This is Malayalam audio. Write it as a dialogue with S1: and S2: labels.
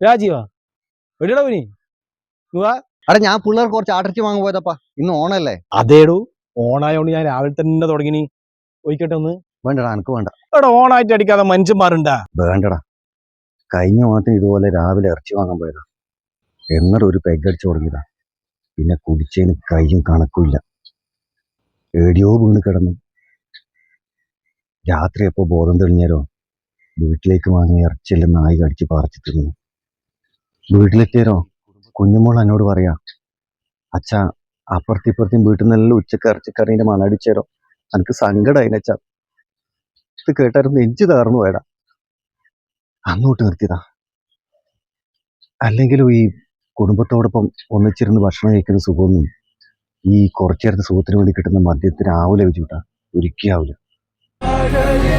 S1: രാജീവാ എവിടെയാ പോനി
S2: അട ഞാൻ പിള്ളേർ കുറച്ച് ആട്ടിറച്ചി വാങ്ങാൻ പോയതപ്പാ. ഇന്ന് ഓണല്ലേ
S1: അതേടു ഓണായോണ്ട് ഞാൻ രാവിലെ തന്നെ തുടങ്ങി ഒഴിക്കട്ടെ ഒന്ന്.
S2: വേണ്ടടാ എനിക്ക് വേണ്ട.
S1: എടാ ഓണായിട്ട് അടിക്കാതെ മനുഷ്യന്മാരുണ്ടാ?
S2: വേണ്ടടാ. കഴിഞ്ഞ ഓണത്തിന് ഇതുപോലെ രാവിലെ ഇറച്ചി വാങ്ങാൻ പോയതാ. എന്നിട്ട് ഒരു പെഗടിച്ചു തുടങ്ങിയതാ. പിന്നെ കുടിച്ചതിന് കയ്യും കണക്കുമില്ല ഏടിയോ വീണ് കിടന്നു. രാത്രി എപ്പോ ബോധം തെളിഞ്ഞാലോ? വീട്ടിലേക്ക് വാങ്ങിയ ഇറച്ചിയെല്ലാം നായി കടിച്ച് പറിച്ചു തിന്നു വീട്ടിലെത്തിയാലോ കുഞ്ഞുമോൾ എന്നോട് പറയാ അച്ഛ അപ്പുറത്തിപ്പുറത്തും വീട്ടിൽ നിന്നെല്ലാം ഉച്ചയ്ക്ക് ഇറച്ചിക്കറീന്റെ മണടിച്ചേരോ? എനിക്ക് സങ്കടമായി അച്ഛ. ഇത് കേട്ടായിരുന്നു നെഞ്ചു തകർന്നു പോയടാ അങ്ങോട്ട് നിർത്തിയതാ. അല്ലെങ്കിലും ഈ കുടുംബത്തോടൊപ്പം ഒന്നിച്ചിരുന്ന് ഭക്ഷണം കഴിക്കുന്ന സുഖമൊന്നും ഈ കുറച്ചേരത്തെ സുഖത്തിന് വേണ്ടി കിട്ടുന്ന മദ്യത്തിന് ആവൂല വെച്ചുട്ടാ ഒരിക്കലും ആവൂല.
S3: വെന്താ